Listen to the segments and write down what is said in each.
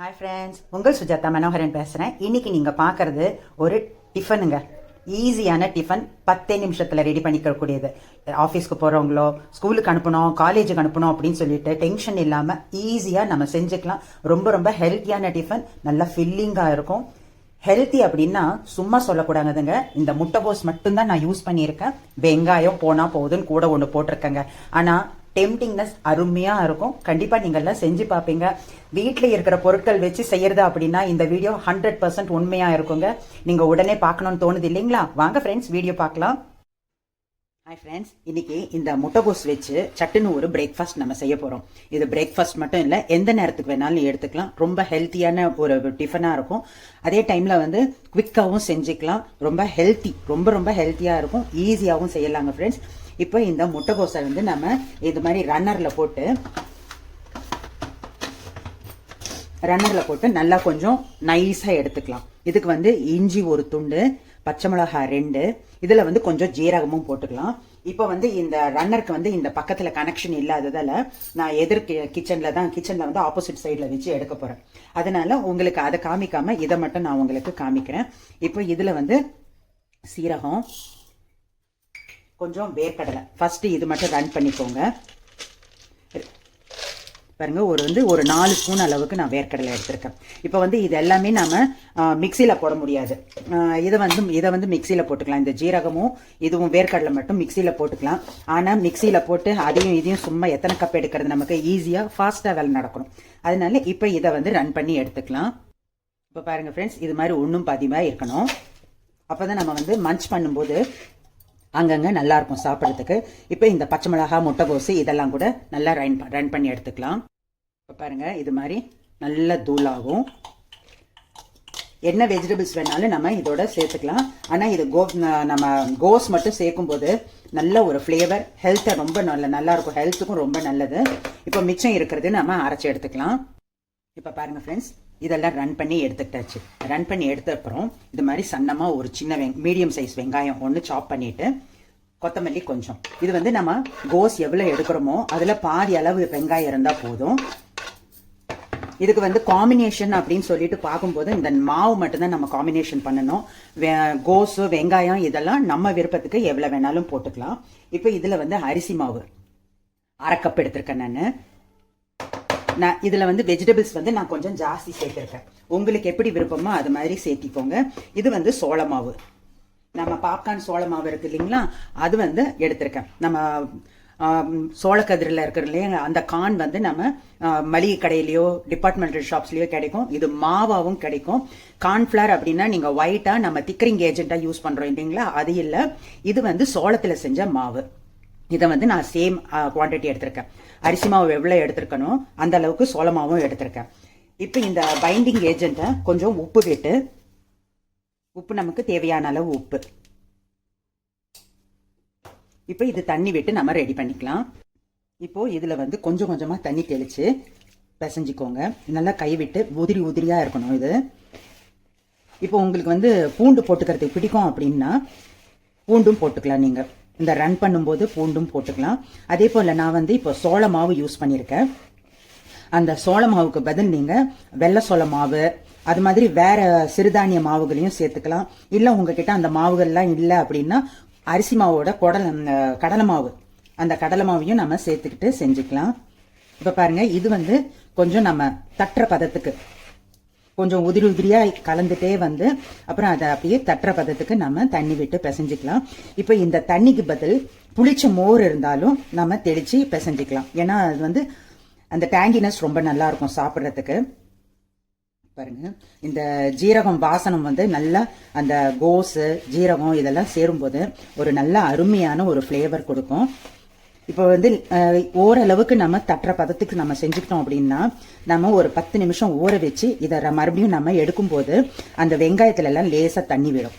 Hi friends உங்கள் சுஜாதா மனோகரன் பேசுகிறேன் இன்னைக்கு நீங்கள் பார்க்குறது ஒரு டிஃபனுங்க. ஈஸியான டிஃபன் பத்தே நிமிஷத்தில் ரெடி பண்ணிக்கக்கூடியது. ஆஃபீஸ்க்கு போகிறவங்களோ ஸ்கூலுக்கு அனுப்பணும் காலேஜுக்கு அனுப்பணும் அப்படின்னு சொல்லிட்டு டென்ஷன் இல்லாமல் ஈஸியாக நம்ம செஞ்சுக்கலாம். ரொம்ப ரொம்ப ஹெல்த்தியான டிஃபன் நல்லா ஃபில்லிங்காக இருக்கும். ஹெல்த்தி அப்படின்னா சும்மா சொல்லக்கூடாதுங்க. இந்த முட்டைகோஸ் மட்டும்தான் நான் யூஸ் பண்ணியிருக்கேன். வெங்காயம் போனால் போகுதுன்னு கூட ஒன்று போட்டிருக்கேங்க. ஆனால் டெம்டிங்னஸ் அருமையாக இருக்கும். கண்டிப்பாக நீங்கள்லாம் செஞ்சு பார்ப்பீங்க வீட்டில் இருக்கிற பொருட்கள் வச்சு செய்யறது அப்படின்னா இந்த வீடியோ ஹண்ட்ரட் பர்சன்ட் உண்மையாக இருக்குங்க. நீங்கள் உடனே பார்க்கணும்னு தோணுது இல்லைங்களா? வாங்க ஃப்ரெண்ட்ஸ் வீடியோ பார்க்கலாம். ஹாய் ஃப்ரெண்ட்ஸ் இன்னைக்கு இந்த முட்டைகோஸ் வச்சு சட்டுன்னு ஒரு பிரேக்ஃபாஸ்ட் நம்ம செய்ய போகிறோம் இது பிரேக்ஃபாஸ்ட் மட்டும் இல்லை எந்த நேரத்துக்கு வேணாலும் எடுத்துக்கலாம். ரொம்ப ஹெல்த்தியான ஒரு டிஃபனாக இருக்கும். அதே டைமில் வந்து குவிக்காகவும் செஞ்சுக்கலாம். ரொம்ப ஹெல்த்தி ரொம்ப ரொம்ப ஹெல்த்தியாக இருக்கும். ஈஸியாகவும் செய்யலாங்க ஃப்ரெண்ட்ஸ் இப்போ இந்த முட்டைகோஸை வந்து நம்ம இது மாதிரி ரன்னரில் போட்டு ரன்னரில் போட்டு நல்லா கொஞ்சம் நைஸாக எடுத்துக்கலாம். இதுக்கு வந்து இஞ்சி ஒரு துண்டு பச்சை மிளகாய் ரெண்டு. இதில் வந்து கொஞ்சம் ஜீரகமும் போட்டுக்கலாம். இப்போ வந்து இந்த ரன்னருக்கு வந்து இந்த பக்கத்தில் கனெக்ஷன் இல்லாததால் நான் எதிர் கிச்சனில் தான் கிச்சனில் வந்து ஆப்போசிட் சைடில் வச்சு எடுக்க போகிறேன் அதனால் உங்களுக்கு அதை காமிக்காமல் இதை மட்டும் நான் உங்களுக்கு காமிக்கிறேன். இப்போ இதில் வந்து சீரகம் கொஞ்சம் வேர்க்கடலை. ஃபஸ்ட்டு இது மட்டும் ரன் பண்ணிக்கோங்க. பாருங்கள் ஒரு வந்து ஒரு நாலு ஸ்பூன் அளவுக்கு நான் வேர்க்கடலை எடுத்திருக்கேன். இப்போ வந்து இது எல்லாமே நாம் மிக்சியில் போட முடியாது. இதை வந்து இதை வந்து மிக்சியில் போட்டுக்கலாம். இந்த ஜீரகமும் இதுவும் வேர்க்கடலை மட்டும் மிக்சியில் போட்டுக்கலாம். ஆனால் மிக்சியில் போட்டு அதையும் இதையும் சும்மா எத்தனை கப் எடுக்கிறது நமக்கு ஈஸியாக ஃபாஸ்ட்டாக வேலை நடக்கணும். அதனால இப்போ இதை வந்து ரன் பண்ணி எடுத்துக்கலாம். இப்போ பாருங்கள் ஃப்ரெண்ட்ஸ் இது மாதிரி ஒன்றும் பாதிமாக இருக்கணும். அப்போ தான் நம்ம வந்து மஞ்ச் பண்ணும்போது அங்கங்கே நல்லா இருக்கும் சாப்பிட்றதுக்கு. இப்போ இந்த பச்சை மிளகா முட்டைகோசு இதெல்லாம் கூட நல்லா ரன் ரன் பண்ணி எடுத்துக்கலாம். இப்போ பாருங்க இது மாதிரி நல்ல தூளாகும். என்ன வெஜிடபிள்ஸ் வேணாலும் நம்ம இதோட சேர்த்துக்கலாம். ஆனால் இது கோ நம்ம கோஸ் மட்டும் சேர்க்கும்போது நல்ல ஒரு ஃப்ளேவர் ஹெல்த்தை ரொம்ப நல்ல நல்லா இருக்கும் ஹெல்த்துக்கும் ரொம்ப நல்லது. இப்போ மிச்சம் இருக்கிறது நம்ம அரைச்சி எடுத்துக்கலாம். இப்போ பாருங்க ஃப்ரெண்ட்ஸ் இதெல்லாம் ரன் பண்ணி எடுத்துக்கிட்டாச்சு. ரன் பண்ணி எடுத்த அப்புறம் இது மாதிரி சன்னமாக ஒரு சின்ன வெங் மீடியம் சைஸ் வெங்காயம் ஒன்று சாப் பண்ணிட்டு கொத்தமல்லி கொஞ்சம். இது வந்து நம்ம கோஸ் எவ்வளோ எடுக்கிறோமோ அதில் பாதி அளவு வெங்காயம் இருந்தால் போதும். இதுக்கு வந்து காம்பினேஷன் அப்படின்னு சொல்லிட்டு பார்க்கும்போது இந்த மாவு மட்டும்தான் நம்ம காம்பினேஷன் பண்ணணும். வே- கோஸு வெங்காயம் இதெல்லாம் நம்ம விருப்பத்துக்கு எவ்வளோ வேணாலும் போட்டுக்கலாம். இப்போ இதில் வந்து அரிசி மாவு. அரை கப் எடுத்திருக்கேன் நான். நான் இதில் வந்து வெஜிடபிள்ஸ் வந்து நான் கொஞ்சம் ஜாஸ்தி சேர்த்துருக்கேன். உங்களுக்கு எப்படி விருப்பமோ அது மாதிரி சேர்த்திக்கோங்க. இது வந்து சோள மாவு. நம்ம பாப்கார்ன் சோள மாவு இருக்கு இல்லைங்களா? அது வந்து எடுத்திருக்கேன். நம்ம சோளக்கதிரில் இருக்கிற இல்லையா அந்த கான் வந்து நம்ம மளிகை கடையிலையோ டிபார்ட்மெண்டல் ஷாப்ஸ்லையோ கிடைக்கும். இது மாவாகவும் கிடைக்கும். கார்ன்ஃபிளவர் அப்படின்னா நீங்கள் ஒயிட்டாக நம்ம திக்கரிங் ஏஜென்ட்டாக யூஸ் பண்ணுறோம் இல்லைங்களா? அது இல்லை. இது வந்து சோளத்தில் செஞ்ச மாவு. இதை வந்து நான் சேம் குவாண்டிட்டி எடுத்திருக்கேன். அரிசி மாவு எவ்வளோ எடுத்திருக்கனோ அந்த அளவுக்கு சோள மாவும் எடுத்திருக்கேன். இப்போ இந்த பைண்டிங் ஏஜென்ட்டை கொஞ்சம் உப்பு விட்டு உப்பு நமக்கு தேவையான அளவு உப்பு. இப்போ இது தண்ணி விட்டு நம்ம ரெடி பண்ணிக்கலாம். இப்போ இதில் வந்து கொஞ்சம் கொஞ்சமாக தண்ணி தெளித்து பிசைஞ்சிக்கோங்க. நல்லா கை விட்டு உதிரி உதிரியாக இருக்கணும் இது. இப்போ உங்களுக்கு வந்து பூண்டு போட்டுக்கிறது பிடிக்கும் அப்படின்னா பூண்டும் போட்டுக்கலாம் நீங்கள் இந்த ரன் பண்ணும்போது பூண்டும் போட்டுக்கலாம். அதே போல் நான் வந்து இப்போ சோள மாவு யூஸ் பண்ணியிருக்கேன். அந்த சோள மாவுக்கு பதில் நீங்கள் வெள்ளை சோள மாவு அது மாதிரி வேற சிறுதானிய மாவுகளையும் சேர்த்துக்கலாம். இல்லை உங்ககிட்ட அந்த மாவுகள்லாம் இல்லை அப்படின்னா அரிசி மாவோட குடல் கடலை மாவு. அந்த கடலை மாவையும் நம்ம சேர்த்துக்கிட்டு செஞ்சுக்கலாம். இப்போ பாருங்க இது வந்து கொஞ்சம் நம்ம தட்டுற பதத்துக்கு கொஞ்சம் உதிரி உதிரியாக கலந்துட்டே வந்து அப்புறம் அதை அப்படியே தட்டுற பதத்துக்கு நம்ம தண்ணி விட்டு பிசைஞ்சிக்கலாம். இப்போ இந்த தண்ணிக்கு பதில் புளிச்ச மோர் இருந்தாலும் நம்ம தெளித்து பிசைஞ்சிக்கலாம். ஏன்னா அது வந்து அந்த டேங்கினஸ் ரொம்ப நல்லா இருக்கும் சாப்பிட்றதுக்கு. பாருங்க. இந்த ஜீரகம் வாசனம் வந்து நல்லா அந்த கோஸு ஜீரகம் இதெல்லாம் சேரும்போது ஒரு நல்ல அருமையான ஒரு ஃப்ளேவர் கொடுக்கும். இப்போ வந்து ஓரளவுக்கு நம்ம தட்டுற பதத்துக்கு நம்ம செஞ்சுக்கிட்டோம் அப்படின்னா நம்ம ஒரு பத்து நிமிஷம் ஊற வச்சு இதை மறுபடியும் நம்ம எடுக்கும்போது அந்த வெங்காயத்துல எல்லாம் லேசாக தண்ணி விடும்.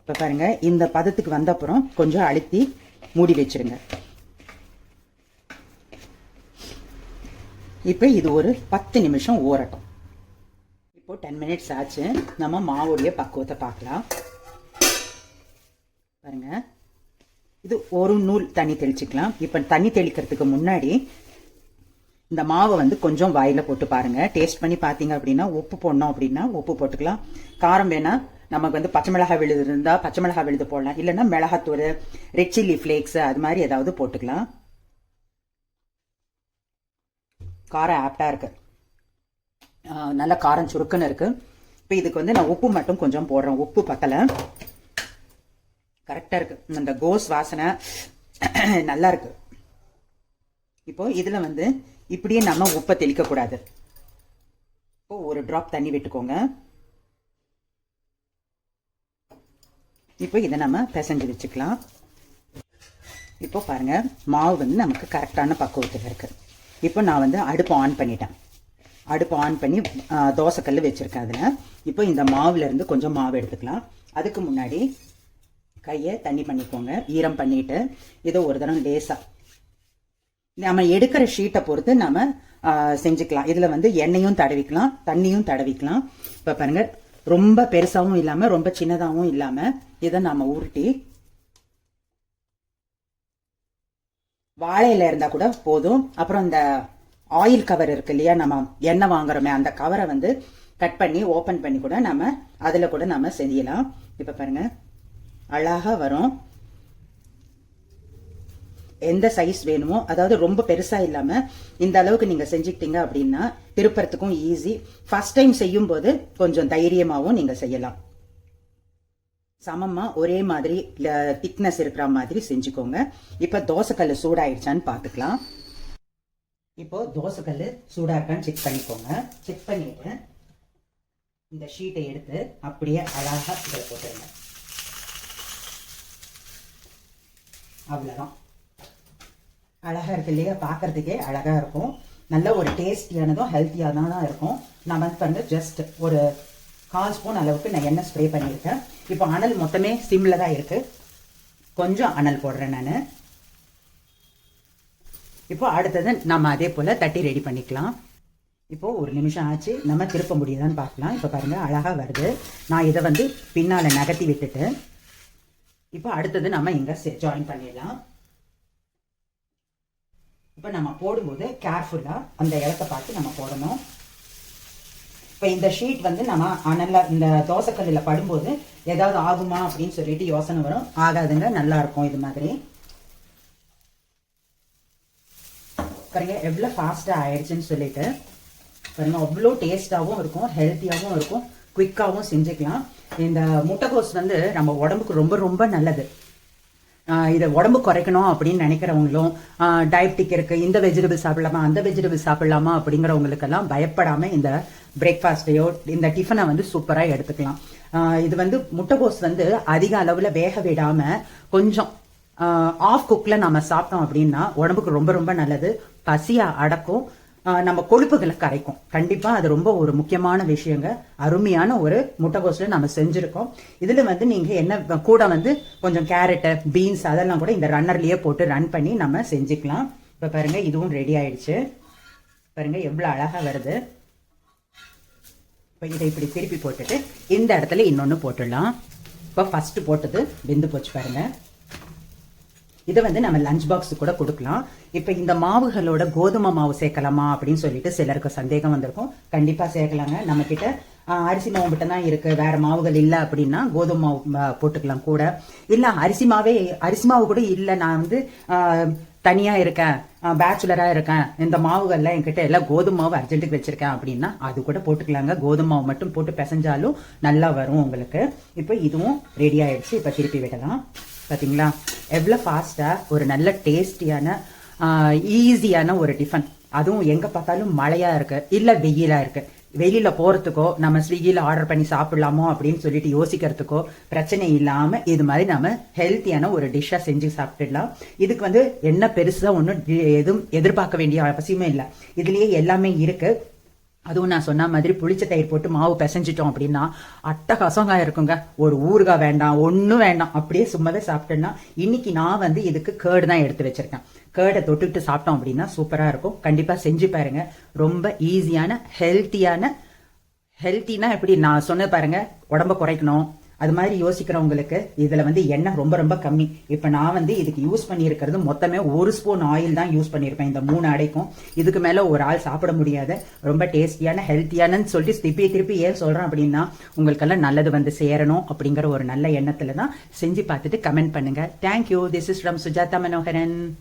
இப்போ பாருங்க இந்த பதத்துக்கு வந்த அப்புறம் கொஞ்சம் அழுத்தி மூடி வச்சிருங்க. இப்போ இது ஒரு பத்து நிமிஷம் ஊறட்டும். இப்போ டென் மினிட்ஸ் ஆச்சு. நம்ம மாவுடைய பக்குவத்தை பார்க்கலாம். பாருங்க. இது ஒரு நூல் தண்ணி தெளிச்சுக்கலாம். இப்போ தண்ணி தெளிக்கிறதுக்கு முன்னாடி இந்த மாவை வந்து கொஞ்சம் வாயில் போட்டு பாருங்கள் டேஸ்ட் பண்ணி பார்த்தீங்க அப்படின்னா உப்பு போடணும் அப்படின்னா உப்பு போட்டுக்கலாம். காரம் வேணா நமக்கு வந்து பச்சை மிளகாய் விழுது இருந்தால் பச்சை மிளகாய் விழுது போடலாம். இல்லைன்னா மிளகாத்தூள் ரெட் சில்லி ஃப்ளேக்ஸ் அது மாதிரி ஏதாவது போட்டுக்கலாம். காரம் ஆப்டாக இருக்கு. நல்ல காரம் சுருக்குன்னு இருக்கு. இப்போ இதுக்கு வந்து நான் உப்பு மட்டும் கொஞ்சம் போடுறேன். உப்பு பத்தலை. கரெக்டாக இருக்கு. அந்த கோஸ் வாசனை நல்லா இருக்கு. இப்போ இதில் வந்து இப்படியே நம்ம உப்பை தெளிக்கக்கூடாது இப்போ ஒரு ட்ராப் தண்ணி விட்டுக்கோங்க. இப்போ இதை நம்ம பிசைஞ்சு வச்சுக்கலாம். இப்போ பாருங்க மாவு வந்து நமக்கு கரெக்டான பக்குவத்தில் இருக்கு. இப்போ நான் வந்து அடுப்பு ஆன் பண்ணிட்டேன். அடுப்பு ஆன் பண்ணி தோசைக்கல் வச்சுருக்கேன் அதில். இப்போ இந்த மாவுலேருந்து கொஞ்சம் மாவு எடுத்துக்கலாம். அதுக்கு முன்னாடி கையை தண்ணி பண்ணிக்கோங்க. ஈரம் பண்ணிட்டு இதை ஒரு தரம் லேசாக நம்ம எடுக்கிற ஷீட்டை பொறுத்து நம்ம செஞ்சுக்கலாம். இதில் வந்து எண்ணெயும் தடவிக்கலாம் தண்ணியும் தடவிக்கலாம். இப்போ பாருங்கள் ரொம்ப பெருசாகவும் இல்லாமல் ரொம்ப சின்னதாகவும் இல்லாமல் இதை நம்ம உருட்டி வாழையில் இருந்தால் கூட போதும். அப்புறம் இந்த ஆயில் கவர் இருக்கு இல்லையா நம்ம எண்ணெய் வாங்குறோமே அந்த கவரை வந்து கட் பண்ணி ஓப்பன் பண்ணி கூட நம்ம அதில் கூட நம்ம செய்யலாம் இப்போ பாருங்கள் அழகா வரும். எந்த சைஸ் வேணுமோ அதாவது ரொம்ப பெருசாக இல்லாமல் இந்த அளவுக்கு நீங்கள் செஞ்சுக்கிட்டீங்க அப்படின்னா திருப்பறதுக்கும் ஈஸி ஃபர்ஸ்ட் டைம் செய்யும்போது கொஞ்சம் தைரியமாகவும் நீங்கள் செய்யலாம். சமமாக ஒரே மாதிரி திக்னஸ் இருக்கிற மாதிரி செஞ்சுக்கோங்க. இப்போ தோசைக்கல் சூடாயிடுச்சான்னு பார்த்துக்கலாம் இப்போ தோசைக்கல் சூடாக இருக்கான்னு செக் பண்ணிக்கோங்க. செக் பண்ணிட்டு இந்த ஷீட்டை எடுத்து அப்படியே அழகாக இதில் போட்டுருங்க. அவ்வளோதான் அழகாக இருக்கு இல்லையா? பார்க்கறதுக்கே அழகாக இருக்கும். நல்ல ஒரு டேஸ்டியானதும் ஹெல்த்தியாக தான் இருக்கும். நான் வந்து வந்து ஜஸ்ட் ஒரு கால் ஸ்பூன் அளவுக்கு நான் எண்ணெய் ஸ்ப்ரே பண்ணியிருக்கேன். இப்போ அனல் மொத்தமே சிம்மில் தான் இருக்குது கொஞ்சம் அனல் போடுறேன் நான். இப்போ அடுத்தது நம்ம அதே போல் தட்டி ரெடி பண்ணிக்கலாம். இப்போது ஒரு நிமிஷம் ஆச்சு. நம்ம திருப்ப முடியுதான்னு பார்க்கலாம். இப்போ பாருங்கள் அழகாக வருது. நான் இதை வந்து பின்னால் நகர்த்தி விட்டுட்டு இப்போ அடுத்தது நம்ம இங்கே ஜாயின் பண்ணிடலாம். இப்போ நம்ம போடும்போது கேர்ஃபுல்லாக அந்த இடத்த பார்த்து நம்ம போடணும். இப்போ இந்த ஷீட் வந்து நம்ம அனல்ல இந்த தோசைக்கல்லில் படும்போது ஏதாவது ஆகுமா அப்படின்னு சொல்லிட்டு யோசனை வரும். ஆகாதுங்க நல்லா இருக்கும் இது மாதிரி. பாருங்க எவ்வளோ ஃபாஸ்ட்டாக ஆயிடுச்சுன்னு சொல்லிட்டு. பாருங்க அவ்வளோ டேஸ்டாகவும் இருக்கும் ஹெல்த்தியாகவும் இருக்கும். குயிக்காகவும் செஞ்சுக்கலாம். இந்த முட்டைகோஸ் வந்து நம்ம உடம்புக்கு ரொம்ப ரொம்ப நல்லது. இதை உடம்பு குறைக்கணும் அப்படின்னு நினைக்கிறவங்களும் டயபெட்டிக் இருக்குது இந்த வெஜிடபிள் சாப்பிடலாமா அந்த வெஜிடபிள் சாப்பிடலாமா அப்படிங்கிறவங்களுக்கெல்லாம் பயப்படாமல் இந்த பிரேக்ஃபாஸ்ட்டையோ இந்த டிஃபனை வந்து சூப்பராக எடுத்துக்கலாம். இது வந்து முட்டைகோஸ் வந்து அதிக அளவில் வேக விடாமல் கொஞ்சம் ஆஃப் குக்கில் நம்ம சாப்பிட்டோம் அப்படின்னா உடம்புக்கு ரொம்ப ரொம்ப நல்லது. பசியாக அடக்கும். நம்ம கொழுப்புகளை கரைக்கும். கண்டிப்பா அது ரொம்ப ஒரு முக்கியமான விஷயங்க. அருமையான ஒரு முட்டைகோஸ்ல நம்ம செஞ்சிருக்கோம். இதுல வந்து நீங்க என்ன கூட வந்து கொஞ்சம் கேரட்டு பீன்ஸ் அதெல்லாம் கூட இந்த ரன்னர்லயே போட்டு ரன் பண்ணி நம்ம செஞ்சுக்கலாம். இப்ப பாருங்க இதுவும் ரெடி ஆயிடுச்சு. பாருங்க எவ்வளவு அழகா வருது. இப்போ இதை இப்படி திருப்பி போட்டுட்டு இந்த இடத்துல இன்னொன்று போட்டுடலாம். இப்போ ஃபர்ஸ்ட் போட்டது வெந்து போச்சு பாருங்க. இதை வந்து நம்ம லஞ்ச் பாக்ஸ் கூட கொடுக்கலாம். இப்போ இந்த மாவுகளோட கோதுமை மாவு சேர்க்கலாமா அப்படின்னு சொல்லிட்டு சிலருக்கு சந்தேகம் வந்திருக்கும். கண்டிப்பாக சேர்க்கலாங்க. நம்ம கிட்ட அரிசி மாவு மட்டும் தான் இருக்கு. வேற மாவுகள் இல்லை அப்படின்னா கோதுமை மாவு போட்டுக்கலாம் கூட. இல்லை அரிசி மாவே அரிசி மாவு கூட இல்லை. நான் வந்து தனியாக இருக்கேன். பேச்சுலராக இருக்கேன். இந்த மாவுகள்லாம் என்கிட்ட எல்லாம் கோதுமை மாவு அர்ஜென்ட்டுக்கு வச்சுருக்கேன் அப்படின்னா அது கூட போட்டுக்கலாங்க. கோதுமை மாவு மட்டும் போட்டு பிசைஞ்சாலும் நல்லா வரும் உங்களுக்கு. இப்போ இதுவும் ரெடி ஆயிடுச்சு. இப்போ திருப்பி விடலாம். பார்த்தீங்களா எவ்வளோ ஃபாஸ்ட்டாக ஒரு நல்ல டேஸ்டியான ஈஸியான ஒரு டிஃபன் அதுவும் எங்கே பார்த்தாலும் மழையாக இருக்குது இல்லை வெயிலாக இருக்குது வெளியில் போகிறதுக்கோ நம்ம ஸ்விக்கியில் ஆர்டர் பண்ணி சாப்பிடலாமோ அப்படின்னு சொல்லிட்டு யோசிக்கிறதுக்கோ பிரச்சனை இல்லாமல் இது மாதிரி நம்ம ஹெல்த்தியான ஒரு டிஷ்ஷாக செஞ்சு சாப்பிட்டுடலாம். இதுக்கு வந்து என்ன பெருசாக ஒன்றும் எதுவும் எதிர்பார்க்க வேண்டிய அவசியமே இல்லை. இதுலேயே எல்லாமே இருக்கு. அதுவும் நான் சொன்ன மாதிரி புளிச்ச தயிர் போட்டு மாவு பிசைஞ்சிட்டோம் அப்படின்னா அட்டகாசங்காய் இருக்குங்க. ஒரு ஊறுகாய் வேண்டாம் ஒன்றும் வேண்டாம். அப்படியே சும்மாவே சாப்பிட்டேன்னா இன்னைக்கு நான் வந்து இதுக்கு கேர்டு தான் எடுத்து வச்சிருக்கேன். கேர்டை தொட்டுட்டு சாப்பிட்டோம் அப்படின்னா சூப்பராக இருக்கும். கண்டிப்பாக செஞ்சு பாருங்க. ரொம்ப ஈஸியான ஹெல்த்தியான ஹெல்த்தினா எப்படி நான் சொன்ன பாருங்க. உடம்ப குறைக்கணும். அது மாதிரி யோசிக்கிறவங்களுக்கு இதுல வந்து எண்ணெய் ரொம்ப ரொம்ப கம்மி. இப்ப நான் வந்து இதுக்கு யூஸ் பண்ணியிருக்கிறது மொத்தமே ஒரு ஸ்பூன் ஆயில் தான் யூஸ் பண்ணியிருப்பேன். இந்த மூணு அடைக்கும். இதுக்கு மேல ஒரு ஆள் சாப்பிட முடியாத. ரொம்ப டேஸ்டியான ஹெல்த்தியானன்னு சொல்லிட்டு திருப்பி திருப்பி ஏன் சொல்றேன் அப்படின்னா உங்களுக்கெல்லாம் நல்லது வந்து சேரணும் அப்படிங்கிற ஒரு நல்ல எண்ணத்துல தான் செஞ்சு பார்த்துட்டு கமெண்ட் பண்ணுங்க. Thank you this is from Sujatha Manoharan